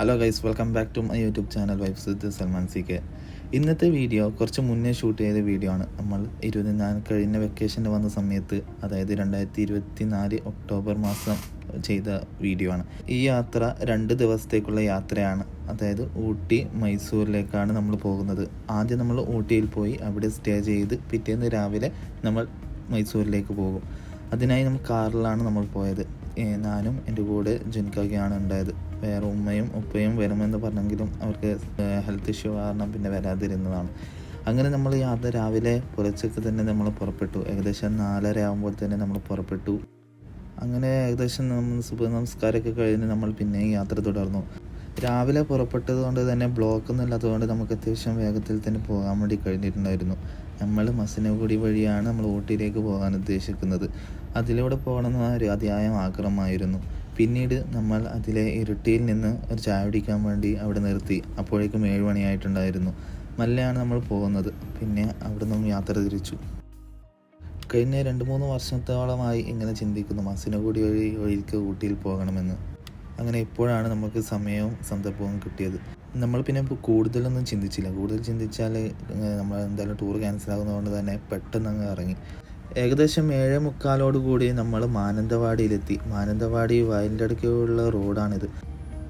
Hello guys welcome back to my YouTube channel wife with Salman C K ഇന്നത്തെ video കുറച്ച് മുന്നേ shoot ചെയ്ത video ആണ്. നമ്മൾ ഇരുപത്തിനാല് കഴിഞ്ഞ വെക്കേഷന് വന്ന സമയത്ത് അതായത് രണ്ടായിരത്തി ഇരുപത്തി നാല് ഒക്ടോബർ മാസം ചെയ്ത വീഡിയോ ആണ്. ഈ യാത്ര രണ്ട് ദിവസത്തേക്കുള്ള യാത്രയാണ്. അതായത് ഊട്ടി മൈസൂരിലേക്കാണ് നമ്മൾ പോകുന്നത്. ആദ്യം നമ്മൾ ഊട്ടിയിൽ പോയി അവിടെ സ്റ്റേ ചെയ്ത് പിറ്റേന്ന് രാവിലെ നമ്മൾ മൈസൂരിലേക്ക് പോകും. അതിനായി നമ്മൾ കാറിലാണ് നമ്മൾ പോയത്. ഞാനും എന്റെ കൂടെ ജുൻകാക്കിയാണ് ഉണ്ടായത്. വേറെ ഉമ്മയും ഉപ്പയും വരുമെന്ന് പറഞ്ഞെങ്കിലും അവർക്ക് ഹെൽത്ത് ഇഷ്യൂ കാരണം പിന്നെ വരാതിരുന്നതാണ്. അങ്ങനെ നമ്മൾ യാത്ര രാവിലെ പുലർച്ചയ്ക്ക് തന്നെ നമ്മൾ പുറപ്പെട്ടു. ഏകദേശം നാലര ആകുമ്പോൾ തന്നെ നമ്മൾ പുറപ്പെട്ടു. അങ്ങനെ ഏകദേശം നമ്മൾ നമസ്കാരമൊക്കെ കഴിഞ്ഞ് നമ്മൾ പിന്നെ യാത്ര തുടർന്നു. രാവിലെ പുറപ്പെട്ടത് കൊണ്ട് തന്നെ ബ്ലോക്ക് ഒന്നും ഇല്ലാത്തതുകൊണ്ട് നമുക്ക് അത്യാവശ്യം വേഗത്തിൽ തന്നെ പോകാൻ വേണ്ടി കഴിഞ്ഞിട്ടുണ്ടായിരുന്നു. നമ്മൾ മസനഗുടി വഴിയാണ് നമ്മൾ ഊട്ടിയിലേക്ക് പോകാൻ ഉദ്ദേശിക്കുന്നത്. അതിലൂടെ പോകണമെന്ന ഒരു അതിയായ ആഗ്രഹമായിരുന്നു. പിന്നീട് നമ്മൾ അതിലെ ഇരുട്ടിയിൽ നിന്ന് ഒരു ചായ കുടിക്കാൻ വേണ്ടി അവിടെ നിർത്തി. അപ്പോഴേക്കും ഏഴ് മണിയായിട്ടുണ്ടായിരുന്നു. മല്ലയാണ് നമ്മൾ പോകുന്നത്. പിന്നെ അവിടെ നിന്നും യാത്ര തിരിച്ചു. കഴിഞ്ഞ രണ്ട് മൂന്ന് വർഷത്തോളമായി ഇങ്ങനെ ചിന്തിക്കുന്നു. മസിനെ കൂടി വഴി വഴിക്ക് ഊട്ടിയിൽ പോകണമെന്ന്. അങ്ങനെ ഇപ്പോഴാണ് നമുക്ക് സമയവും സന്ദർഭവും കിട്ടിയത്. നമ്മൾ പിന്നെ കൂടുതലൊന്നും ചിന്തിച്ചില്ല. കൂടുതൽ ചിന്തിച്ചാൽ നമ്മൾ എന്തായാലും ടൂർ ക്യാൻസൽ ആകുന്നതുകൊണ്ട് തന്നെ പെട്ടെന്ന് അങ്ങ് ഇറങ്ങി. ഏകദേശം ഏഴേ മുക്കാലോടുകൂടി നമ്മൾ മാനന്തവാടിയിലെത്തി. മാനന്തവാടി വയലിന്റെ അടുക്കുള്ള റോഡാണിത്.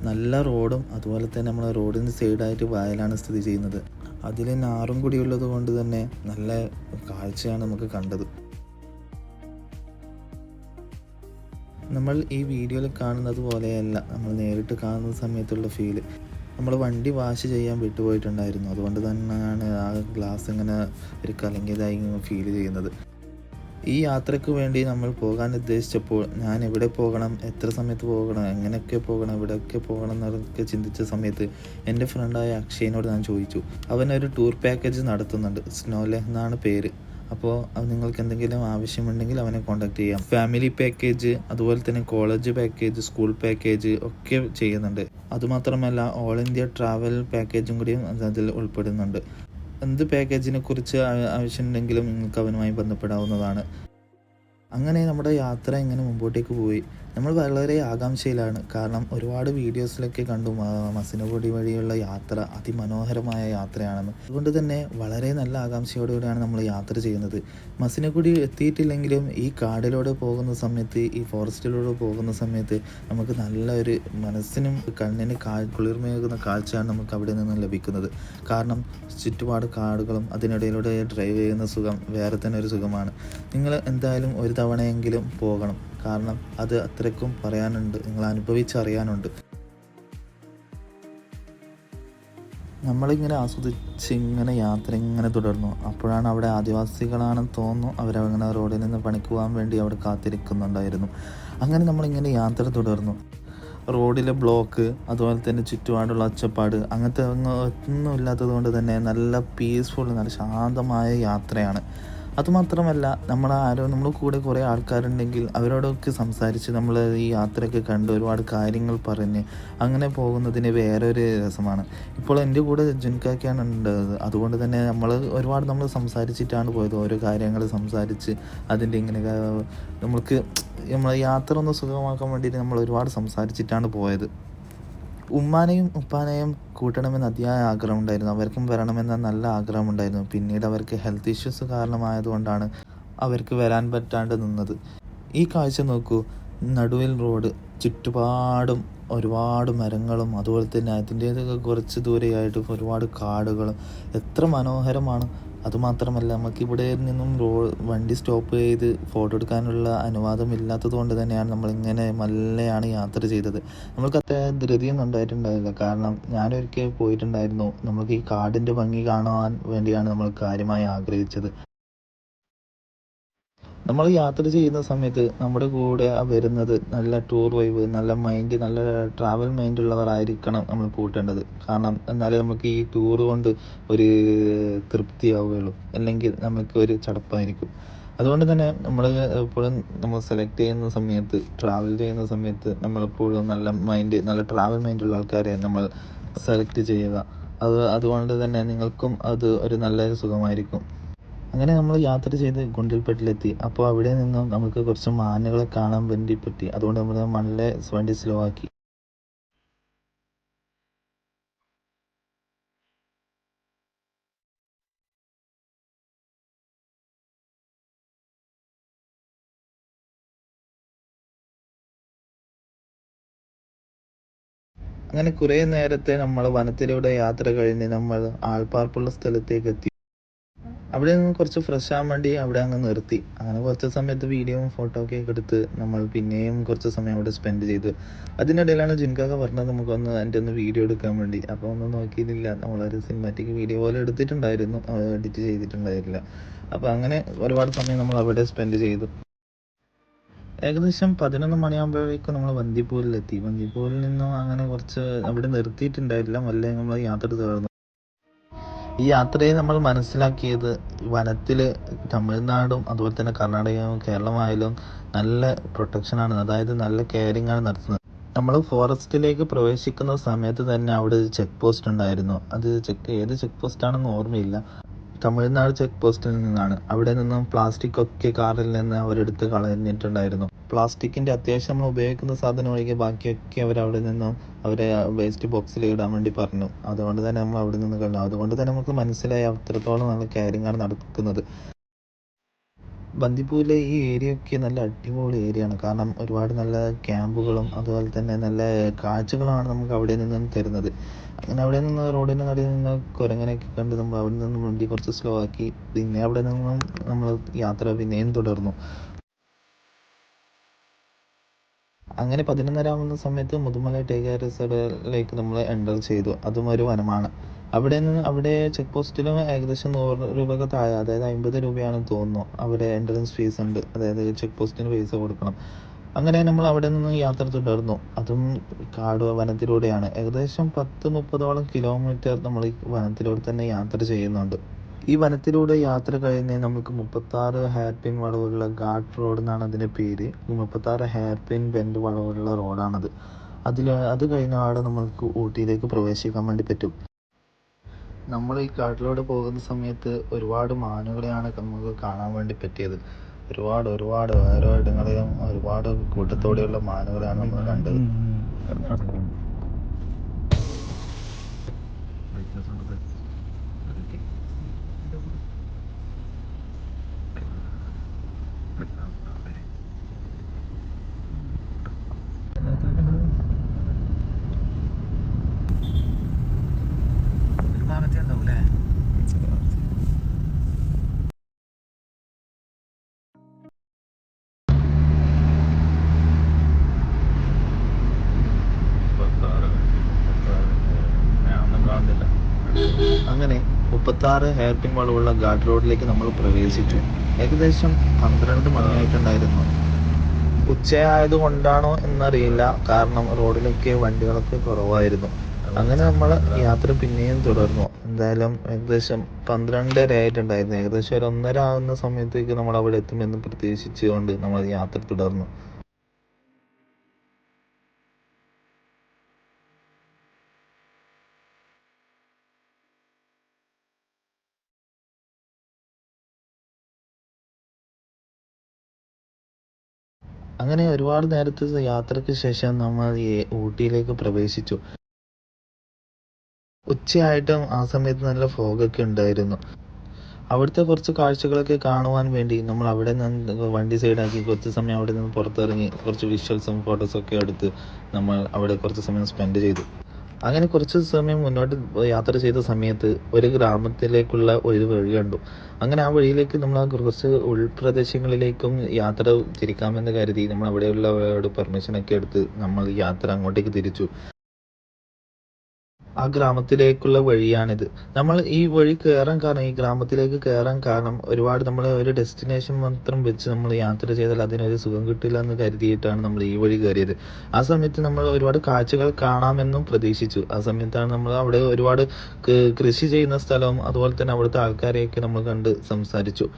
നല്ല റോഡും അതുപോലെ തന്നെ നമ്മൾ റോഡിന് സൈഡായിട്ട് വയലാണ് സ്ഥിതി ചെയ്യുന്നത്. അതിൽ നാറും കൂടി ഉള്ളത് കൊണ്ട് തന്നെ നല്ല കാഴ്ചയാണ് നമുക്ക് കണ്ടത്. നമ്മൾ ഈ വീഡിയോയിൽ കാണുന്നത് പോലെയല്ല. നമ്മൾ നേരിട്ട് കാണുന്ന സമയത്തുള്ള ഫീൽ നമ്മൾ വണ്ടി വാഷ് ചെയ്യാൻ വിട്ടുപോയിട്ടുണ്ടായിരുന്നു. അതുകൊണ്ട് തന്നെയാണ് ആ ഗ്ലാസ് ഇങ്ങനെ ഒരു കലങ്ങിയതായി ഫീൽ ചെയ്യുന്നത്. ഈ യാത്രയ്ക്ക് വേണ്ടി നമ്മൾ പോകാൻ ഉദ്ദേശിച്ചപ്പോൾ ഞാൻ എവിടെ പോകണം എത്ര സമയത്ത് പോകണം എങ്ങനെയൊക്കെ പോകണം എവിടെയൊക്കെ പോകണം എന്നൊക്കെ ചിന്തിച്ച സമയത്ത് എന്റെ ഫ്രണ്ടായ അക്ഷയനോട് ഞാൻ ചോദിച്ചു. അവൻ ഒരു ടൂർ പാക്കേജ് നടത്തുന്നുണ്ട്. സ്നോലെ എന്നാണ് പേര്. അപ്പോൾ നിങ്ങൾക്ക് എന്തെങ്കിലും ആവശ്യമുണ്ടെങ്കിൽ അവനെ കോൺടാക്ട് ചെയ്യാം. ഫാമിലി പാക്കേജ് അതുപോലെ തന്നെ കോളേജ് പാക്കേജ് സ്കൂൾ പാക്കേജ് ഒക്കെ ചെയ്യുന്നുണ്ട്. അതുമാത്രമല്ല ഓൾ ഇന്ത്യ ട്രാവൽ പാക്കേജും കൂടിയും അതിൽ ഉൾപ്പെടുന്നുണ്ട്. എന്ത് പാക്കേജിനെ കുറിച്ച് ആവശ്യമുണ്ടെങ്കിലും നിങ്ങൾക്ക് അവനുമായി ബന്ധപ്പെടാവുന്നതാണ്. അങ്ങനെ നമ്മുടെ യാത്ര ഇങ്ങനെ മുമ്പോട്ടേക്ക് പോയി? നമ്മൾ വളരെ ആകാംക്ഷയിലാണ്. കാരണം ഒരുപാട് വീഡിയോസിലൊക്കെ കണ്ടു മ- മസിനഗുഡി വഴിയുള്ള യാത്ര അതിമനോഹരമായ യാത്രയാണെന്ന്. അതുകൊണ്ട് തന്നെ വളരെ നല്ല ആകാംക്ഷയോടുകൂടിയാണ് നമ്മൾ യാത്ര ചെയ്യുന്നത്. മസിനഗുഡി എത്തിയിട്ടില്ലെങ്കിലും ഈ കാടിലൂടെ പോകുന്ന സമയത്ത് ഈ ഫോറസ്റ്റിലൂടെ പോകുന്ന സമയത്ത് നമുക്ക് നല്ല ഒരു മനസ്സിനും കണ്ണിന് കാ കുളിർമയേകുന്ന കാഴ്ചയാണ് നമുക്ക് അവിടെ നിന്ന് ലഭിക്കുന്നത്. കാരണം ചുറ്റുപാട് കാടുകളും അതിനിടയിലൂടെ ഡ്രൈവ് ചെയ്യുന്ന സുഖം വേറെ തന്നെ ഒരു സുഖമാണ്. നിങ്ങൾ എന്തായാലും ഒരു തവണയെങ്കിലും പോകണം. കാരണം അത് അത്രയ്ക്കും പറയാനുണ്ട് നിങ്ങൾ അനുഭവിച്ചറിയാനുണ്ട്. നമ്മളിങ്ങനെ ആസ്വദിച്ച് ഇങ്ങനെ യാത്ര ഇങ്ങനെ തുടർന്നു. അപ്പോഴാണ് അവിടെ ആദിവാസികളാണെന്ന് തോന്നുന്നു അവരങ്ങനെ റോഡിൽ നിന്ന് പണിക്ക് പോകാൻ വേണ്ടി അവിടെ കാത്തിരിക്കുന്നുണ്ടായിരുന്നു. അങ്ങനെ നമ്മളിങ്ങനെ യാത്ര തുടർന്നു. റോഡിലെ ബ്ലോക്ക് അതുപോലെ തന്നെ ചുറ്റുപാടുള്ള ഒച്ചപ്പാട് അങ്ങനത്തെ ഒന്നും ഇല്ലാത്തത് കൊണ്ട് തന്നെ നല്ല പീസ്ഫുൾ നല്ല ശാന്തമായ യാത്രയാണ്. അതുമാത്രമല്ല നമ്മൾ ആരോ നമ്മൾ കൂടെ കുറേ ആൾക്കാരുണ്ടെങ്കിൽ അവരോടൊക്കെ സംസാരിച്ച് നമ്മൾ ഈ യാത്രയൊക്കെ കണ്ട് ഒരുപാട് കാര്യങ്ങൾ പറഞ്ഞ് അങ്ങനെ പോകുന്നതിന് വേറൊരു രസമാണ്. ഇപ്പോൾ എന്റെ കൂടെ ജുൻകാക്കിയാണ് ഉണ്ടത്. അതുകൊണ്ട് തന്നെ നമ്മൾ ഒരുപാട് നമ്മൾ സംസാരിച്ചിട്ടാണ് പോയത്. ഓരോ കാര്യങ്ങൾ സംസാരിച്ച് അതിന്റെ ഇങ്ങനെ നമ്മൾക്ക് നമ്മൾ യാത്ര ഒന്ന് സുഖമാക്കാൻ വേണ്ടിയിട്ട് നമ്മൾ ഒരുപാട് സംസാരിച്ചിട്ടാണ് പോയത്. ഉമ്മാനെയും ഉപ്പാനെയും കൂട്ടണമെന്ന് അതിയായ ആഗ്രഹമുണ്ടായിരുന്നു. അവർക്കും വരണമെന്ന നല്ല ആഗ്രഹമുണ്ടായിരുന്നു. പിന്നീട് അവർക്ക് ഹെൽത്ത് ഇഷ്യൂസ് കാരണമായതുകൊണ്ടാണ് അവർക്ക് വരാൻ പറ്റാണ്ട് നിന്നത്. ഈ കാഴ്ച നോക്കൂ. നടുവിൽ റോഡ് ചുറ്റുപാടും ഒരുപാട് മരങ്ങളും അതുപോലെ തന്നെ അതിന്റേതൊക്കെ കുറച്ച് ദൂരെയായിട്ട് ഒരുപാട് കാടുകളും. എത്ര മനോഹരമാണ്. അതുമാത്രമല്ല നമുക്ക് ഇവിടെ നിന്നും റോ വണ്ടി സ്റ്റോപ്പ് ചെയ്ത് ഫോട്ടോ എടുക്കാനുള്ള അനുവാദം ഇല്ലാത്തത് കൊണ്ട് തന്നെയാണ് നമ്മളിങ്ങനെ മല്ലയാണ് യാത്ര ചെയ്തത്. നമ്മൾക്ക് അത്ര ധൃതിയൊന്നും ഉണ്ടായിട്ടുണ്ടായില്ല കാരണം ഞാനൊരിക്കൽ പോയിട്ടുണ്ടായിരുന്നു. നമുക്ക് ഈ കാടിന്റെ ഭംഗി കാണാൻ വേണ്ടിയാണ് നമ്മൾ കാര്യമായി ആഗ്രഹിച്ചത്. നമ്മൾ യാത്ര ചെയ്യുന്ന സമയത്ത് നമ്മുടെ കൂടെ വരുന്നത് നല്ല ടൂർ വൈബ് നല്ല മൈൻഡ് നല്ല ട്രാവൽ മൈൻഡ് ഉള്ളവരായിരിക്കണം നമ്മൾ കൂട്ടേണ്ടത്. കാരണം എന്നാലേ നമുക്ക് ഈ ടൂർ കൊണ്ട് ഒരു തൃപ്തിയാവുകയുള്ളൂ. അല്ലെങ്കിൽ നമുക്ക് ഒരു ചടപ്പായിരിക്കും. അതുകൊണ്ട് തന്നെ നമ്മൾ എപ്പോഴും നമ്മൾ സെലക്ട് ചെയ്യുന്ന സമയത്ത് ട്രാവൽ ചെയ്യുന്ന സമയത്ത് നമ്മളെപ്പോഴും നല്ല മൈൻഡ് നല്ല ട്രാവൽ ഉള്ള ആൾക്കാരെ നമ്മൾ സെലക്ട് ചെയ്യുക. അത് അതുകൊണ്ട് തന്നെ നിങ്ങൾക്കും അത് ഒരു നല്ല സുഖമായിരിക്കും. അങ്ങനെ നമ്മൾ യാത്ര ചെയ്ത് ഗുണ്ടൽപേട്ടിലെത്തി. അപ്പോൾ അവിടെ നിന്നും നമുക്ക് കുറച്ച് മാനുകളെ കാണാൻ വേണ്ടി പറ്റി. അതുകൊണ്ട് നമ്മൾ മണ്ണിലെ വണ്ടി സ്ലോ ആക്കി. അങ്ങനെ കുറേ നേരത്തെ നമ്മൾ വനത്തിലൂടെ യാത്ര കഴിഞ്ഞ് നമ്മൾ ആൾപ്പാർപ്പുള്ള സ്ഥലത്തേക്ക് എത്തി. അവിടെ നിന്ന് കുറച്ച് ഫ്രഷ് ആവാൻ വേണ്ടി അവിടെ അങ്ങ് നിർത്തി. അങ്ങനെ കുറച്ച് സമയത്ത് വീഡിയോയും ഫോട്ടോ ഒക്കെ എടുത്ത് നമ്മൾ പിന്നെയും കുറച്ച് സമയം അവിടെ സ്പെൻഡ് ചെയ്തു. അതിനിടയിലാണ് ജിൻകാക്ക പറഞ്ഞത് നമുക്കൊന്ന് എന്റെ ഒന്ന് വീഡിയോ എടുക്കാൻ വേണ്ടി. അപ്പോൾ ഒന്നും നോക്കിയിട്ടില്ല. നമ്മളൊരു സിനിമാറ്റിക് വീഡിയോ പോലെ എടുത്തിട്ടുണ്ടായിരുന്നു. എഡിറ്റ് ചെയ്തിട്ടുണ്ടായിരുന്നില്ല. അപ്പോൾ അങ്ങനെ ഒരുപാട് സമയം നമ്മൾ അവിടെ സ്പെൻഡ് ചെയ്തു. ഏകദേശം പതിനൊന്ന് മണിയാകുമ്പോഴേക്കും നമ്മൾ വന്തിപ്പൂരിലെത്തി വന്തിപ്പൂരിൽ നിന്നും അങ്ങനെ കുറച്ച് അവിടെ നിർത്തിയിട്ടുണ്ടായിരുന്നില്ല. മല്ലേ നമ്മൾ യാത്ര തുടർന്നു. ഈ യാത്രയെ നമ്മൾ മനസ്സിലാക്കിയത് വനത്തിൽ തമിഴ്നാടും അതുപോലെ തന്നെ കർണാടകയും കേരളമായാലും നല്ല പ്രൊട്ടക്ഷനാണ് അതായത് നല്ല കെയറിംഗ് ആണ് നടത്തുന്നത്. നമ്മൾ ഫോറസ്റ്റിലേക്ക് പ്രവേശിക്കുന്ന സമയത്ത് തന്നെ അവിടെ ഒരു ചെക്ക് പോസ്റ്റ് ഉണ്ടായിരുന്നു. അത് ചെക്ക് ഏത് ചെക്ക് പോസ്റ്റ് ആണെന്ന് ഓർമ്മയില്ല. തമിഴ്നാട് ചെക്ക് പോസ്റ്റിൽ നിന്നാണ്. അവിടെ നിന്നും പ്ലാസ്റ്റിക് ഒക്കെ കാറിൽ നിന്ന് അവരെടുത്ത് കളഞ്ഞിട്ടുണ്ടായിരുന്നു. പ്ലാസ്റ്റിക്കിന്റെ അത്യാവശ്യം നമ്മൾ ഉപയോഗിക്കുന്ന സാധനം ഒഴികെ ബാക്കിയൊക്കെ അവർ അവിടെ നിന്നും അവരെ വേസ്റ്റ് ബോക്സിൽ ഇടാൻ വേണ്ടി പറഞ്ഞു. അതുകൊണ്ട് തന്നെ നമ്മൾ അവിടെ നിന്ന് കണ്ടു അതുകൊണ്ട് തന്നെ നമുക്ക് മനസ്സിലായി അത്രത്തോളം നല്ല കെയറിങ്ങാണ് നടക്കുന്നത്. ബന്ദിപ്പൂരിലെ ഈ ഏരിയ ഒക്കെ നല്ല അടിപൊളി ഏരിയയാണ് കാരണം ഒരുപാട് നല്ല ക്യാമ്പുകളും അതുപോലെ തന്നെ നല്ല കാഴ്ചകളാണ് നമുക്ക് അവിടെ നിന്നും തരുന്നത്. അങ്ങനെ അവിടെ നിന്ന് റോഡിന്റെ നടുവിൽ നിന്ന് കുരങ്ങനെയൊക്കെ കണ്ട് നമ്മൾ അവിടെ നിന്ന് വണ്ടി കുറച്ച് സ്ലോ ആക്കി പിന്നെ അവിടെ നിന്നും നമ്മൾ യാത്ര പിന്നെയും തുടർന്നു. അങ്ങനെ പതിനൊന്നര ആവുന്ന സമയത്ത് മുതുമല ടൈഗർ റിസോർട്ടിലേക്ക് നമ്മൾ എന്റർ ചെയ്തു. അതും ഒരു വനമാണ്. അവിടെ നിന്ന് അവിടെ ചെക്ക് പോസ്റ്റിലും ഏകദേശം നൂറ് രൂപയൊക്കെ താഴെ അതായത് അമ്പത് രൂപയാണെന്ന് തോന്നുന്നു. അവിടെ എൻട്രൻസ് ഫീസ് ഉണ്ട്. അതായത് ചെക്ക് പോസ്റ്റിന് പൈസ കൊടുക്കണം. അങ്ങനെ നമ്മൾ അവിടെ നിന്ന് യാത്ര തുടർന്നു. അതും കാട് വനത്തിലൂടെയാണ്. ഏകദേശം പത്ത് മുപ്പതോളം കിലോമീറ്റർ നമ്മൾ ഈ വനത്തിലൂടെ തന്നെ യാത്ര ചെയ്യുന്നുണ്ട്. ഈ വനത്തിലൂടെ യാത്ര കഴിഞ്ഞ് നമുക്ക് മുപ്പത്താറ് ഹെയർ പിൻ വളവുള്ള ഗാഡ് റോഡ് എന്നാണ് അതിന്റെ പേര്. മുപ്പത്താറ് ഹെയർ ബെൻഡ് വളവുള്ള റോഡാണത് അതിൽ അത് കഴിഞ്ഞാണ് നമ്മൾക്ക് ഊട്ടിയിലേക്ക് പ്രവേശിക്കാൻ വേണ്ടി പറ്റും. നമ്മൾ ഈ കാട്ടിലൂടെ പോകുന്ന സമയത്ത് ഒരുപാട് മാനുകളെയാണ് നമുക്ക് കാണാൻ വേണ്ടി പറ്റിയത്. ഒരുപാട് ഒരുപാട് ഓരോ ഇടങ്ങളിലും ഒരുപാട് കൂട്ടത്തോടെയുള്ള മാനുകളെയാണ് നമ്മൾ കണ്ടത്. മുപ്പത്താറ് ഹെയർ പിൻ വളവുള്ള ഗാർഡ് റോഡിലേക്ക് നമ്മൾ പ്രവേശിച്ചു. ഏകദേശം പന്ത്രണ്ട് മണിയായിട്ടുണ്ടായിരുന്നു. ഉച്ചയായത് കൊണ്ടാണോ എന്നറിയില്ല. കാരണം റോഡിലൊക്കെ വണ്ടികളൊക്കെ കുറവായിരുന്നു. അങ്ങനെ നമ്മൾ യാത്ര പിന്നെയും തുടർന്നു. എന്തായാലും ഏകദേശം പന്ത്രണ്ടര ആയിട്ടുണ്ടായിരുന്നു. ഏകദേശം ഒരു ഒന്നര ആകുന്ന സമയത്തേക്ക് നമ്മൾ അവിടെ എത്തുമെന്ന് പ്രതീക്ഷിച്ചുകൊണ്ട് നമ്മൾ യാത്ര തുടർന്നു. അങ്ങനെ ഒരുപാട് നേരത്തെ യാത്രയ്ക്ക് ശേഷം നമ്മൾ ഊട്ടിയിലേക്ക് പ്രവേശിച്ചു. ഉച്ചയായിട്ടും ആ സമയത്ത് നല്ല ഫോഗൊക്കെ ഉണ്ടായിരുന്നു. അവിടുത്തെ കുറച്ച് കാഴ്ചകളൊക്കെ കാണുവാൻ വേണ്ടി നമ്മൾ അവിടെ നിന്ന് വണ്ടി സൈഡാക്കി കുറച്ച് സമയം അവിടെ നിന്ന് പുറത്തിറങ്ങി കുറച്ച് വിഷ്വൽസും ഫോട്ടോസും ഒക്കെ എടുത്ത് നമ്മൾ അവിടെ കുറച്ച് സമയം സ്പെൻഡ് ചെയ്തു. അങ്ങനെ കുറച്ച് സമയം മുന്നോട്ട് യാത്ര ചെയ്ത സമയത്ത് ഒരു ഗ്രാമത്തിലേക്കുള്ള ഒരു വഴി കണ്ടു. അങ്ങനെ ആ വഴിയിലേക്ക് നമ്മൾ ആ കുറച്ച് ഉൾപ്രദേശങ്ങളിലേക്കും യാത്ര തിരിക്കാമെന്ന് കരുതി നമ്മൾ അവിടെയുള്ളവരോട് പെർമിഷനൊക്കെ എടുത്ത് നമ്മൾ യാത്ര അങ്ങോട്ടേക്ക് തിരിച്ചു. ആ ഗ്രാമത്തിലേക്കുള്ള വഴിയാണിത്. നമ്മൾ ഈ വഴി കയറാൻ കാരണം ഈ ഗ്രാമത്തിലേക്ക് കയറാൻ കാരണം ഒരുപാട് നമ്മൾ ഒരു ഡെസ്റ്റിനേഷൻ മാത്രം വെച്ച് നമ്മൾ യാത്ര ചെയ്താൽ അതിനൊരു സുഖം കിട്ടില്ല എന്ന് കരുതിയിട്ടാണ് നമ്മൾ ഈ വഴി കയറിയത് ആ സമയത്ത് നമ്മൾ ഒരുപാട് കാഴ്ചകൾ കാണാമെന്നും പ്രതീക്ഷിച്ചു. ആ സമയത്താണ് നമ്മൾ അവിടെ ഒരുപാട് കൃഷി ചെയ്യുന്ന സ്ഥലവും അതുപോലെ തന്നെ അവിടുത്തെ ആൾക്കാരെയൊക്കെ നമ്മൾ കണ്ട് സംസാരിച്ചു.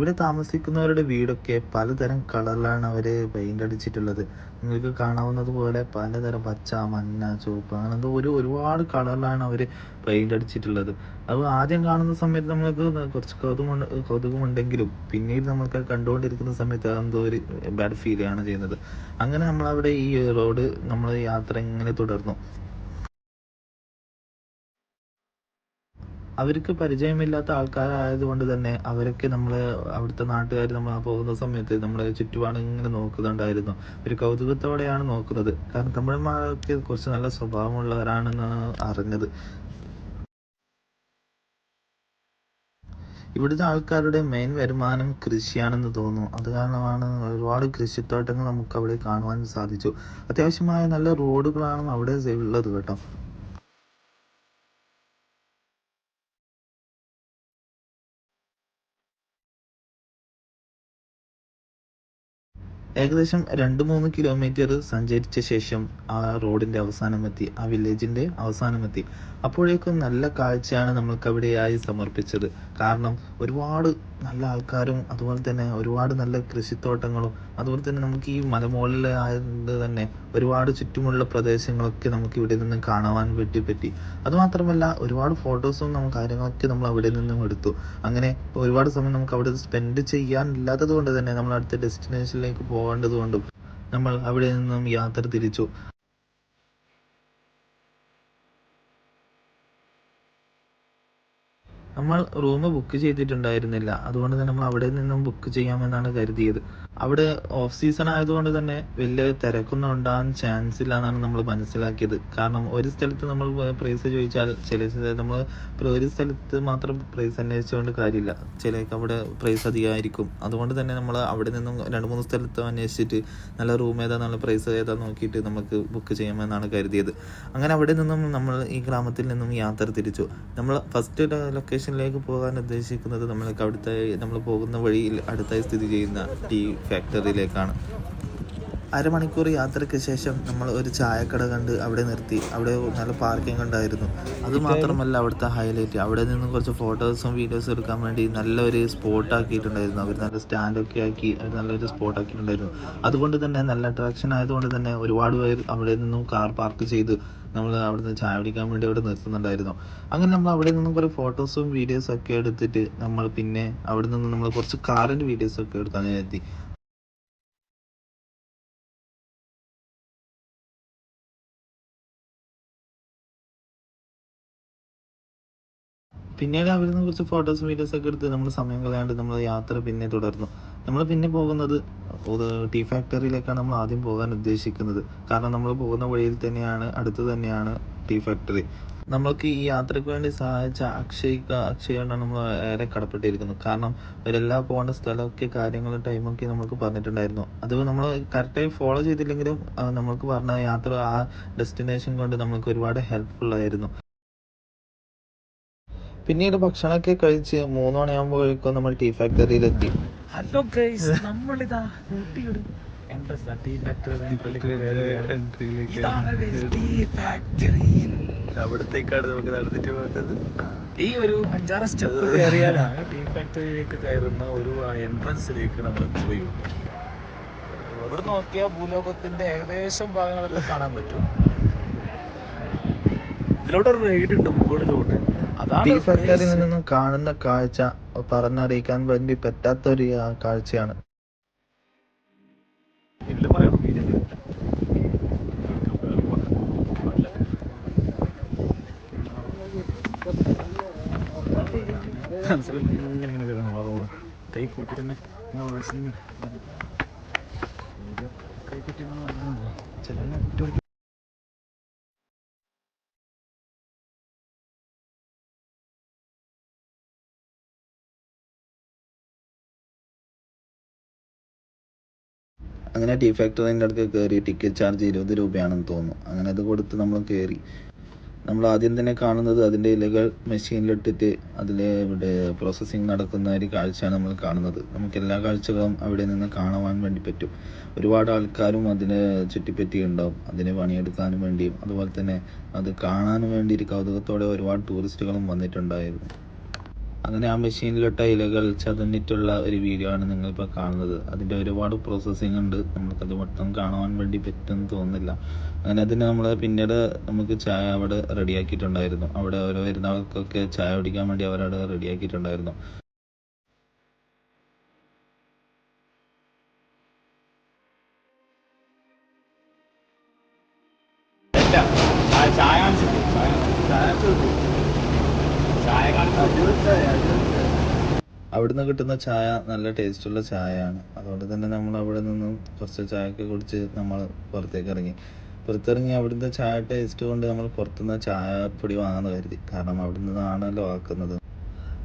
ഇവിടെ താമസിക്കുന്നവരുടെ വീടൊക്കെ പലതരം കളറിലാണ് അവർ പെയിന്റ് അടിച്ചിട്ടുള്ളത്. നിങ്ങൾക്ക് കാണാവുന്നത് പോലെ പലതരം പച്ച മഞ്ഞ ചുവപ്പ് അങ്ങനത്തെ ഒരു ഒരുപാട് കളറിലാണ് അവർ പെയിന്റ് അടിച്ചിട്ടുള്ളത്. അത് ആദ്യം കാണുന്ന സമയത്ത് നമ്മൾക്ക് കുറച്ച് കൗതുകമുണ്ട് കൗതുകമുണ്ടെങ്കിലും പിന്നീട് നമ്മൾക്ക് കണ്ടുകൊണ്ടിരിക്കുന്ന സമയത്ത് എന്തോ ഒരു ബാഡ് ഫീൽ ആണ് ചെയ്യുന്നത്. അങ്ങനെ നമ്മൾ അവിടെ ഈ റോഡ് നമ്മൾ യാത്ര ഇങ്ങനെ തുടർന്നു. അവർക്ക് പരിചയമില്ലാത്ത ആൾക്കാരായതുകൊണ്ട് തന്നെ അവരൊക്കെ നമ്മൾ അവിടുത്തെ നാട്ടുകാർ നമ്മൾ പോകുന്ന സമയത്ത് നമ്മളെ ചുറ്റുപാടും ഇങ്ങനെ നോക്കുന്നുണ്ടായിരുന്നു. ഒരു കൗതുകത്തോടെയാണ് നോക്കുന്നത്. കാരണം തമിഴന്മാരൊക്കെ കുറച്ച് നല്ല സ്വഭാവമുള്ളവരാണെന്ന് അറിഞ്ഞത്. ഇവിടുത്തെ ആൾക്കാരുടെ മെയിൻ വരുമാനം കൃഷിയാണെന്ന് തോന്നുന്നു. അത് കാരണമാണ് ഒരുപാട് കൃഷിത്തോട്ടങ്ങൾ നമുക്ക് അവിടെ കാണുവാൻ സാധിച്ചു. അത്യാവശ്യമായ നല്ല റോഡുകളാണ് അവിടെ ഉള്ളത് കേട്ടോ. ഏകദേശം രണ്ട് മൂന്ന് കിലോമീറ്റർ സഞ്ചരിച്ച ശേഷം ആ റോഡിന്റെ അവസാനമെത്തി ആ വില്ലേജിന്റെ അവസാനമെത്തി. അപ്പോഴേക്കും നല്ല കാഴ്ചയാണ് നമ്മൾക്ക് അവിടെയായി സമർപ്പിച്ചത്. കാരണം ഒരുപാട് നല്ല ആൾക്കാരും അതുപോലെ തന്നെ ഒരുപാട് നല്ല കൃഷിത്തോട്ടങ്ങളും അതുപോലെ തന്നെ നമുക്ക് ഈ മലമുകളിൽ ആയതുകൊണ്ട് തന്നെ ഒരുപാട് ചുറ്റുമുള്ള പ്രദേശങ്ങളൊക്കെ നമുക്ക് ഇവിടെ നിന്ന് കാണുവാൻ വേണ്ടി പറ്റി. അതുമാത്രമല്ല ഒരുപാട് ഫോട്ടോസും നമുക്ക് കാര്യങ്ങളൊക്കെ നമ്മൾ അവിടെ നിന്നും എടുത്തു. അങ്ങനെ ഒരുപാട് സമയം നമുക്ക് അവിടെ സ്പെൻഡ് ചെയ്യാനില്ലാത്തത് കൊണ്ട് തന്നെ നമ്മൾ അടുത്ത ഡെസ്റ്റിനേഷനിലേക്ക് പോകേണ്ടത് കൊണ്ടും നമ്മൾ അവിടെ നിന്നും യാത്ര തിരിച്ചു. നമ്മൾ റൂം ബുക്ക് ചെയ്തിട്ടുണ്ടായിരുന്നില്ല. അതുകൊണ്ട് തന്നെ നമ്മൾ അവിടെ നിന്നും ബുക്ക് ചെയ്യാമെന്നാണ് കരുതിയത്. അവിടെ ഓഫ് സീസൺ ആയതുകൊണ്ട് തന്നെ വലിയ തിരക്കൊന്നും ഉണ്ടാകാൻ ചാൻസ് ഇല്ല എന്നാണ് നമ്മൾ മനസ്സിലാക്കിയത്. കാരണം ഒരു സ്ഥലത്ത് നമ്മൾ പ്രൈസ് ചോദിച്ചാൽ ചില നമ്മൾ ഒരു സ്ഥലത്ത് മാത്രം പ്രൈസ് അന്വേഷിച്ചുകൊണ്ട് കാര്യമില്ല. ചില അവിടെ പ്രൈസ് അധികമായിരിക്കും. അതുകൊണ്ട് തന്നെ നമ്മൾ അവിടെ നിന്നും രണ്ട് മൂന്ന് സ്ഥലത്ത് അന്വേഷിച്ചിട്ട് നല്ല റൂം ഏതാ നല്ല പ്രൈസ് ഏതാ നോക്കിയിട്ട് നമുക്ക് ബുക്ക് ചെയ്യാമെന്നാണ് കരുതിയത്. അങ്ങനെ അവിടെ നിന്നും നമ്മൾ ഈ ഗ്രാമത്തിൽ നിന്നും യാത്ര തിരിച്ചു. നമ്മൾ ഫസ്റ്റ് ലൊക്കേഷനിലേക്ക് പോകാൻ ഉദ്ദേശിക്കുന്നത് നമ്മൾക്ക് അവിടുത്തെ നമ്മൾ പോകുന്ന വഴിയിൽ അടുത്തായി സ്ഥിതി ചെയ്യുന്ന ടീ ഫാക്ടറിയിലേക്കാണ് അരമണിക്കൂർ യാത്രയ്ക്ക് ശേഷം നമ്മൾ ഒരു ചായക്കട കണ്ട് അവിടെ നിർത്തി. അവിടെ നല്ല പാർക്കിംഗ് ഉണ്ടായിരുന്നു. അത് മാത്രമല്ല അവിടുത്തെ ഹൈലൈറ്റ് അവിടെ നിന്ന് കുറച്ച് ഫോട്ടോസും വീഡിയോസും എടുക്കാൻ വേണ്ടി നല്ലൊരു സ്പോട്ട് ആക്കിയിട്ടുണ്ടായിരുന്നു. അവർ നല്ല സ്റ്റാൻഡൊക്കെ ആക്കി അവർ നല്ലൊരു സ്പോട്ട് ആക്കിയിട്ടുണ്ടായിരുന്നു. അതുകൊണ്ട് തന്നെ നല്ല അട്രാക്ഷൻ ആയതുകൊണ്ട് തന്നെ ഒരുപാട് പേർ അവിടെ നിന്നും കാർ പാർക്ക് ചെയ്ത് നമ്മൾ അവിടെ നിന്ന് ചായ കുടിക്കാൻ വേണ്ടി അവിടെ നിർത്തുന്നുണ്ടായിരുന്നു. അങ്ങനെ നമ്മൾ അവിടെ നിന്നും കുറേ ഫോട്ടോസും വീഡിയോസും ഒക്കെ എടുത്തിട്ട് നമ്മൾ പിന്നെ അവിടെ നിന്ന് നമ്മൾ കുറച്ച് കാറിന്റെ വീഡിയോസൊക്കെ എടുക്കാൻ എത്തി പിന്നീട് അവിടെ നിന്ന് കുറച്ച് ഫോട്ടോസും വീഡിയോസ് ഒക്കെ എടുത്ത് നമ്മൾ സമയം കളയാണ്ട് നമ്മൾ യാത്ര പിന്നെ തുടർന്നു. നമ്മൾ പിന്നെ പോകുന്നത് ടീ ഫാക്ടറിയിലേക്കാണ് നമ്മൾ ആദ്യം പോകാൻ ഉദ്ദേശിക്കുന്നത്. കാരണം നമ്മൾ പോകുന്ന വഴിയിൽ തന്നെയാണ് അടുത്ത് തന്നെയാണ് ടീ ഫാക്ടറി നമ്മൾക്ക് ഈ യാത്രയ്ക്ക് വേണ്ടി സഹായിച്ച അക്ഷയ് അക്ഷയാണ് നമ്മൾ ഏറെ കടപ്പെട്ടിരിക്കുന്നത്. കാരണം അവരെല്ലാ പോകേണ്ട സ്ഥലമൊക്കെ കാര്യങ്ങളും ടൈമൊക്കെ നമുക്ക് പറഞ്ഞിട്ടുണ്ടായിരുന്നു. അത് നമ്മൾ കറക്റ്റായി ഫോളോ ചെയ്തില്ലെങ്കിലും നമ്മൾക്ക് പറഞ്ഞ യാത്ര ആ ഡെസ്റ്റിനേഷൻ കൊണ്ട് നമ്മൾക്ക് ഒരുപാട് ഹെൽപ്ഫുൾ ആയിരുന്നു. പിന്നീട് ഭക്ഷണമൊക്കെ കഴിച്ച് മൂന്ന് മണിയാകുമ്പോഴേക്കും നമ്മൾ ടീ ഫാക്ടറിയിലെത്തി. ഹലോ ഗൈസ് നമ്മളിതാ ഊട്ടിയുടെ. അവിടത്തേക്കാണ് നമുക്ക് നടന്നിട്ട് പോകേണ്ടത്. ഈ ഒരു അഞ്ചാറ് സ്റ്റെപ്പ് കയറിയാലാണ് ടീ ഫാക്ടറിയിലേക്ക് കയറുന്ന ഒരു എൻട്രൻസിലേക്ക് നമ്മൾ പോയി. ഇവിടെ നോക്കിയാൽ ഭൂലോകത്തിന്റെ ഏകദേശം ഭാഗങ്ങളൊക്കെ കാണാൻ പറ്റും. ഇതിലോട്ട് ഒരു റൈഡ് ഉണ്ട് മുകളിലോട്ട്. ടീ സർക്കാരിൽ നിന്നും കാണുന്ന കാഴ്ച പറഞ്ഞറിയിക്കാൻ വേണ്ടി പറ്റാത്ത ഒരു കാഴ്ചയാണ്. ഇല്ല അങ്ങനെ ടീ ഫാക്ടറിന്റെ അടുത്ത് കയറി ടിക്കറ്റ് ചാർജ് ഇരുപത് രൂപയാണെന്ന് തോന്നുന്നു. അങ്ങനെ അത് കൊടുത്ത് നമ്മൾ കയറി നമ്മൾ ആദ്യം തന്നെ കാണുന്നത് അതിന്റെ ഇലകൾ മെഷീനിലിട്ടിട്ട് അതിൽ ഇവിടെ പ്രോസസ്സിങ് നടക്കുന്ന ഒരു കാഴ്ചയാണ് നമ്മൾ കാണുന്നത്. നമുക്ക് എല്ലാ കാഴ്ചകളും അവിടെ നിന്ന് കാണുവാൻ വേണ്ടി പറ്റും. ഒരുപാട് ആൾക്കാരും അതിനെ ചുറ്റിപ്പറ്റി ഉണ്ടാവും അതിനെ പണിയെടുക്കാനും വേണ്ടിയും അതുപോലെ തന്നെ അത് കാണാനും വേണ്ടി ഒരു കൗതുകത്തോടെ ഒരുപാട് ടൂറിസ്റ്റുകളും വന്നിട്ടുണ്ടായിരുന്നു. അങ്ങനെ ആ മെഷീനിലിട്ട ഇലകൾ ചതഞ്ഞിട്ടുള്ള ഒരു വീഡിയോ ആണ് നിങ്ങളിപ്പോൾ കാണുന്നത്. അതിന്റെ ഒരുപാട് പ്രോസസ്സിംഗ് ഉണ്ട്. നമുക്കത് മൊത്തം കാണുവാൻ വേണ്ടി പറ്റുമെന്ന് തോന്നുന്നില്ല. അങ്ങനെ അതിന് നമ്മൾ പിന്നീട് നമുക്ക് ചായ അവിടെ റെഡിയാക്കിയിട്ടുണ്ടായിരുന്നു അവിടെ ഓരോ വരുന്നവർക്കൊക്കെ ചായ കുടിക്കാൻ വേണ്ടി അവരവിടെ റെഡിയാക്കിയിട്ടുണ്ടായിരുന്നു അവിടുന്ന് കിട്ടുന്ന ചായ നല്ല ടേസ്റ്റുള്ള ചായയാണ്. അതുകൊണ്ട് തന്നെ നമ്മൾ അവിടെ നിന്നും കുറച്ച് ചായയൊക്കെ കുടിച്ച് നമ്മൾ പുറത്തേക്ക് ഇറങ്ങി. പുറത്തിറങ്ങി അവിടുത്തെ ചായ ടേസ്റ്റ് കൊണ്ട് നമ്മൾ പുറത്തുനിന്ന് ചായപ്പൊടി വാങ്ങാമെന്ന് കരുതി. കാരണം അവിടെ നിന്നാണല്ലോ ആക്കുന്നത്.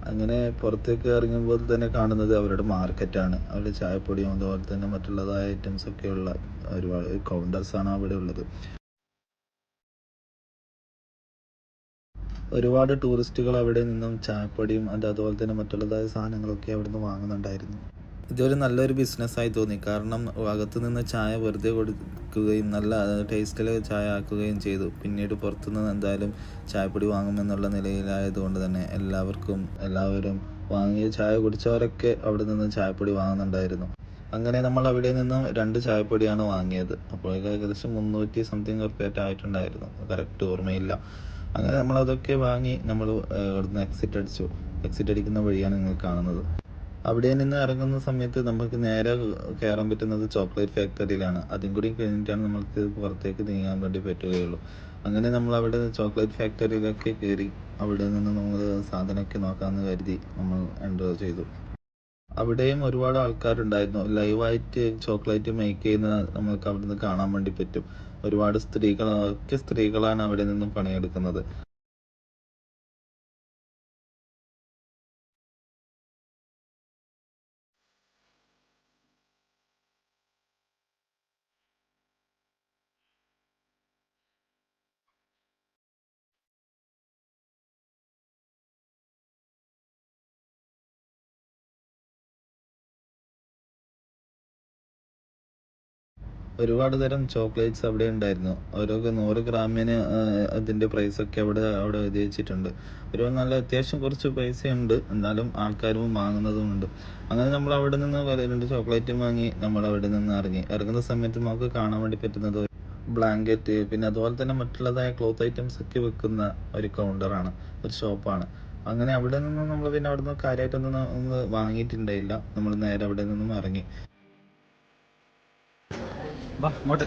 അങ്ങനെ പുറത്തേക്ക് ഇറങ്ങുമ്പോൾ തന്നെ കാണുന്നത് അവരുടെ മാർക്കറ്റാണ് അവരുടെ ചായപ്പൊടിയും അതുപോലെ തന്നെ മറ്റുള്ളതായ ഐറ്റംസ് ഒക്കെയുള്ള ഒരുപാട് കൗണ്ടേഴ്സാണ് അവിടെ ഉള്ളത്. ഒരുപാട് ടൂറിസ്റ്റുകൾ അവിടെ നിന്നും ചായപ്പൊടിയും അത് അതുപോലെ തന്നെ മറ്റുള്ളതായ സാധനങ്ങളൊക്കെ അവിടെ നിന്ന് വാങ്ങുന്നുണ്ടായിരുന്നു. ഇതൊരു നല്ലൊരു ബിസിനസ്സായി തോന്നി. കാരണം അകത്തു നിന്ന് ചായ വെറുതെ കൊടുക്കുകയും നല്ല ടേസ്റ്റിൽ ചായ ആക്കുകയും ചെയ്തു. പിന്നീട് പുറത്തുനിന്ന് എന്തായാലും ചായപ്പൊടി വാങ്ങുമെന്നുള്ള നിലയിലായതുകൊണ്ട് തന്നെ എല്ലാവർക്കും എല്ലാവരും വാങ്ങിയ ചായ കുടിച്ചവരൊക്കെ അവിടെ നിന്ന് ചായപ്പൊടി വാങ്ങുന്നുണ്ടായിരുന്നു. അങ്ങനെ നമ്മൾ അവിടെ നിന്നും രണ്ട് ചായപ്പൊടിയാണ് വാങ്ങിയത്. അപ്പോൾ ഏകദേശം മുന്നൂറ്റി സംതിങ് റുപ്യേറ്റ് ആയിട്ടുണ്ടായിരുന്നു. കറക്റ്റ് ഓർമ്മയില്ല. അങ്ങനെ നമ്മൾ അതൊക്കെ വാങ്ങി നമ്മൾ അവിടുന്ന് എക്സിറ്റ് അടിച്ചു. എക്സിറ്റ് അടിക്കുന്ന വഴിയാണ് നിങ്ങൾ കാണുന്നത്. അവിടെ നിന്ന് ഇറങ്ങുന്ന സമയത്ത് നമുക്ക് നേരെ കയറാൻ പറ്റുന്നത് ചോക്ലേറ്റ് ഫാക്ടറിയിലാണ് അതും കൂടി കഴിഞ്ഞിട്ടാണ് നമുക്ക് പുറത്തേക്ക് നീങ്ങാൻ വേണ്ടി പറ്റുകയുള്ളൂ. അങ്ങനെ നമ്മൾ അവിടെ ചോക്ലേറ്റ് ഫാക്ടറിയിലൊക്കെ കയറി അവിടെ നിന്ന് നമ്മൾ സാധനമൊക്കെ നോക്കാമെന്ന് കരുതി നമ്മൾ എന്റർ ചെയ്തു. അവിടെയും ഒരുപാട് ആൾക്കാരുണ്ടായിരുന്നു. ലൈവായിട്ട് ചോക്ലേറ്റ് മേക്ക് ചെയ്യുന്ന നമുക്ക് അവിടെ നിന്ന് കാണാൻ വേണ്ടി പറ്റും. ഒരുപാട് സ്ത്രീകൾ ഒക്കെ സ്ത്രീകളാണ് അവിടെ നിന്നും പണിയെടുക്കുന്നത്. ഒരുപാട് തരം ചോക്ലേറ്റ്സ് അവിടെ ഉണ്ടായിരുന്നു. ഓരോ നൂറ് ഗ്രാമിന് പ്രൈസ് ഒക്കെ അവിടെ അവിടെ എഴുതി വെച്ചിട്ടുണ്ട് ഒരു നല്ല അത്യാവശ്യം കുറച്ച് പൈസ ഉണ്ട് എന്നാലും ആൾക്കാരും വാങ്ങുന്നതും ഉണ്ട്. അങ്ങനെ നമ്മൾ അവിടെ നിന്ന് രണ്ട് ചോക്ലേറ്റും വാങ്ങി നമ്മൾ അവിടെ നിന്ന് ഇറങ്ങി. ഇറങ്ങുന്ന സമയത്ത് നമുക്ക് കാണാൻ വേണ്ടി പറ്റുന്നത് ബ്ലാങ്കറ്റ് പിന്നെ അതുപോലെ തന്നെ മറ്റുള്ളതായ ക്ലോത്ത് ഐറ്റംസ് ഒക്കെ വെക്കുന്ന ഒരു കൗണ്ടറാണ് ഒരു ഷോപ്പാണ് അങ്ങനെ അവിടെ നിന്ന് നമ്മൾ പിന്നെ അവിടെ നിന്ന് കാര്യമായിട്ടൊന്നും വാങ്ങിയിട്ടുണ്ടായില്ല. നമ്മൾ നേരെ അവിടെ നിന്നും ഇറങ്ങി. വാ ഇങ്ങോട്ട്.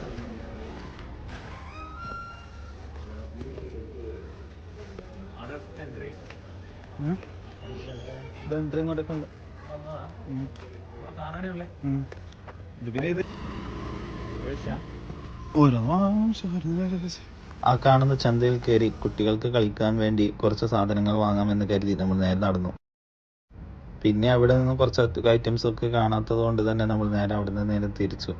ആ കാണുന്ന ചന്തയിൽ കയറി കുട്ടികൾക്ക് കളിക്കാൻ വേണ്ടി കുറച്ച് സാധനങ്ങൾ വാങ്ങാമെന്ന് കരുതി നമ്മൾ നേരെ നടന്നു. പിന്നെ അവിടെ നിന്ന് കുറച്ച് ഐറ്റംസ് ഒക്കെ കാണാത്തത് കൊണ്ട് തന്നെ നമ്മൾ നേരെ അവിടെ നിന്ന് നേരെ തിരിച്ചു.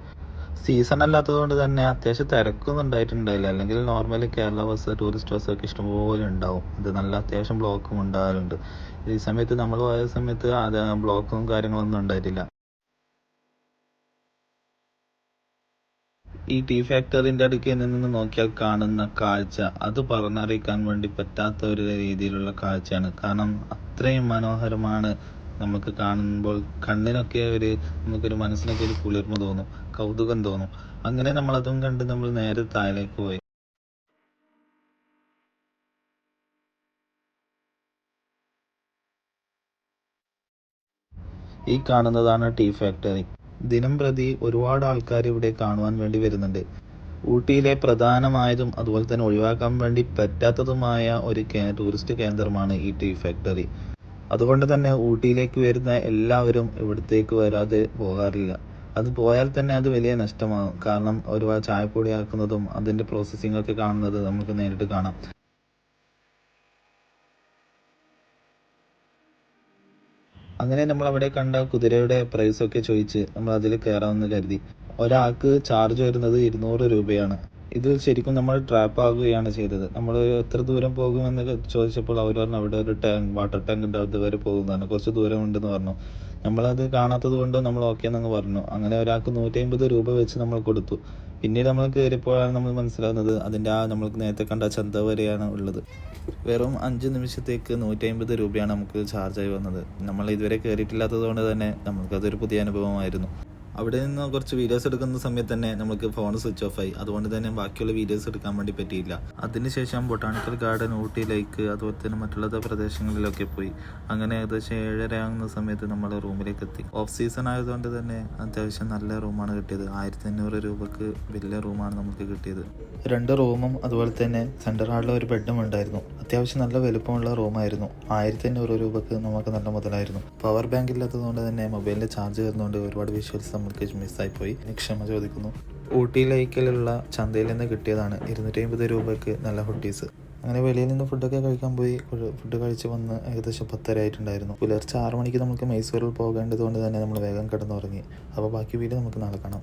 സീസൺ അല്ലാത്തത് കൊണ്ട് തന്നെ അത്യാവശ്യം തിരക്കൊന്നും ഉണ്ടായിട്ടുണ്ടായില്ല അല്ലെങ്കിൽ normally Kerala bus tourist bus ഒക്കെ ഇഷ്ടംപോലെ ഉണ്ടാവും. ഇത് നല്ല അത്യാവശ്യം ബ്ലോക്കും ഉണ്ടാകാറുണ്ട് ഈ സമയത്ത് നമ്മൾ പോയ സമയത്ത് അത് ബ്ലോക്കും കാര്യങ്ങളൊന്നും ഉണ്ടായിട്ടില്ല. ഈ ടീ ഫാക്ടറിന്റെ അടുക്കിൽ നിന്ന് നോക്കിയാൽ കാണുന്ന കാഴ്ച അത് പറഞ്ഞറിയിക്കാൻ വേണ്ടി പറ്റാത്ത ഒരു രീതിയിലുള്ള കാഴ്ചയാണ്. കാരണം അത്രയും മനോഹരമാണ് നമുക്ക് കാണുമ്പോൾ കണ്ണിനൊക്കെ ഒരു നമുക്കൊരു മനസ്സിനൊക്കെ ഒരു കുളിർമ തോന്നും. കൗതുകം തോന്നും. അങ്ങനെ നമ്മൾ അതും കണ്ട് നമ്മൾ നേരെ താഴേക്ക് പോയി. ഈ കാണുന്നതാണ് ടീ ഫാക്ടറി. ദിനം പ്രതി ഒരുപാട് ആൾക്കാർ ഇവിടെ കാണുവാൻ വേണ്ടി വരുന്നുണ്ട്. ഊട്ടിയിലെ പ്രധാനമായതും അതുപോലെ തന്നെ ഒഴിവാക്കാൻ വേണ്ടി പറ്റാത്തതുമായ ഒരു ടൂറിസ്റ്റ് കേന്ദ്രമാണ് ഈ ടീ ഫാക്ടറി. അതുകൊണ്ട് തന്നെ ഊട്ടിയിലേക്ക് വരുന്ന എല്ലാവരും ഇവിടത്തേക്ക് വരാതെ പോകാറില്ല. അത് പോയാൽ തന്നെ അത് വലിയ നഷ്ടമാകും. കാരണം ഒരുപാട് ചായപ്പൊടി ആക്കുന്നതും അതിന്റെ പ്രോസസ്സിംഗ് ഒക്കെ കാണുന്നത് നമുക്ക് നേരിട്ട് കാണാം. അങ്ങനെ നമ്മൾ അവിടെ കണ്ട കുതിരയുടെ പ്രൈസ് ഒക്കെ ചോദിച്ച് നമ്മൾ അതിൽ കയറാമെന്ന് കരുതി. ഒരാൾക്ക് ചാർജ് വരുന്നത് ഇരുന്നൂറ് രൂപയാണ്. ഇത് ശരിക്കും നമ്മൾ ട്രാപ്പ് ആകുകയാണ് ചെയ്തത്. നമ്മൾ എത്ര ദൂരം പോകുമെന്ന് ചോദിച്ചപ്പോൾ അവർ പറഞ്ഞു അവിടെ ഒരു ടാങ്ക് വാട്ടർ ടാങ്ക് ഉണ്ട്. അതുവരെ പോകുന്നതാണ്. കുറച്ച് ദൂരം ഉണ്ടെന്ന് പറഞ്ഞു. നമ്മളത് കാണാത്തത് കൊണ്ട് നമ്മൾ ഓക്കെ എന്നങ്ങ് പറഞ്ഞു. അങ്ങനെ ഒരാൾക്ക് നൂറ്റി അമ്പത് രൂപ വെച്ച് നമ്മൾ കൊടുത്തു. പിന്നീട് നമ്മൾ കയറിയപ്പോഴാണ് നമ്മൾ മനസ്സിലാകുന്നത് അതിന്റെ ആ നമ്മൾക്ക് നേരത്തെ കണ്ട ചന്ത വരെയാണ് ഉള്ളത്. വെറും അഞ്ച് നിമിഷത്തേക്ക് നൂറ്റി അമ്പത് രൂപയാണ് നമുക്ക് ചാർജായി വന്നത്. നമ്മൾ ഇതുവരെ കയറിയിട്ടില്ലാത്തത് കൊണ്ട് തന്നെ നമുക്കതൊരു പുതിയ അനുഭവമായിരുന്നു. അവിടെ നിന്ന് കുറച്ച് വീഡിയോസ് എടുക്കുന്ന സമയത്ത് തന്നെ നമുക്ക് ഫോൺ സ്വിച്ച് ഓഫ് ആയി. അതുകൊണ്ട് തന്നെ ബാക്കിയുള്ള വീഡിയോസ് എടുക്കാൻ വേണ്ടി പറ്റിയില്ല. അതിനുശേഷം ബൊട്ടാണിക്കൽ ഗാർഡൻ ഊട്ടി ലേക്ക് അതുപോലെ തന്നെ മറ്റുള്ള പ്രദേശങ്ങളിലൊക്കെ പോയി. അങ്ങനെ ഏകദേശം ഏഴര ആകുന്ന സമയത്ത് നമ്മൾ റൂമിലേക്ക് എത്തി. ഓഫ് സീസൺ ആയതുകൊണ്ട് തന്നെ അത്യാവശ്യം നല്ല റൂമാണ് കിട്ടിയത്. ആയിരത്തി അഞ്ഞൂറ് രൂപക്ക് വലിയ റൂമാണ് നമുക്ക് കിട്ടിയത്. രണ്ട് റൂമും അതുപോലെ തന്നെ സെന്റർ ഹാളിൽ ഒരു ബെഡും ഉണ്ടായിരുന്നു. അത്യാവശ്യം നല്ല വലുപ്പമുള്ള റൂമായിരുന്നു ആയിരത്തി അഞ്ഞൂറ് രൂപക്ക് നമുക്ക് നല്ല മുതലായിരുന്നു. പവർ ബാങ്ക് ഇല്ലാത്തതുകൊണ്ട് തന്നെ മൊബൈലിന്റെ ചാർജ് കയറുന്നതുകൊണ്ട് ഒരുപാട് വിഷ്വൽസ് നമുക്ക് മിസ്സായി പോയി ക്ഷമ ചോദിക്കുന്നു. ഊട്ടി ലൈക്കലുള്ള ചന്തയിൽ നിന്ന് കിട്ടിയതാണ് ഇരുന്നൂറ്റി അമ്പത് രൂപയ്ക്ക് നല്ല ഹുട്ടീസ് അങ്ങനെ വെളിയിൽ നിന്ന് ഫുഡൊക്കെ കഴിക്കാൻ പോയി. ഫുഡ് കഴിച്ച് വന്ന് ഏകദേശം പത്തര ആയിട്ടുണ്ടായിരുന്നു. പുലർച്ചെ ആറ് മണിക്ക് നമുക്ക് മൈസൂരിൽ പോകേണ്ടതുകൊണ്ട് തന്നെ നമ്മൾ വേഗം കിടന്നുറങ്ങി. അപ്പോൾ ബാക്കി വീട് നമുക്ക് നടക്കണം കാണാം.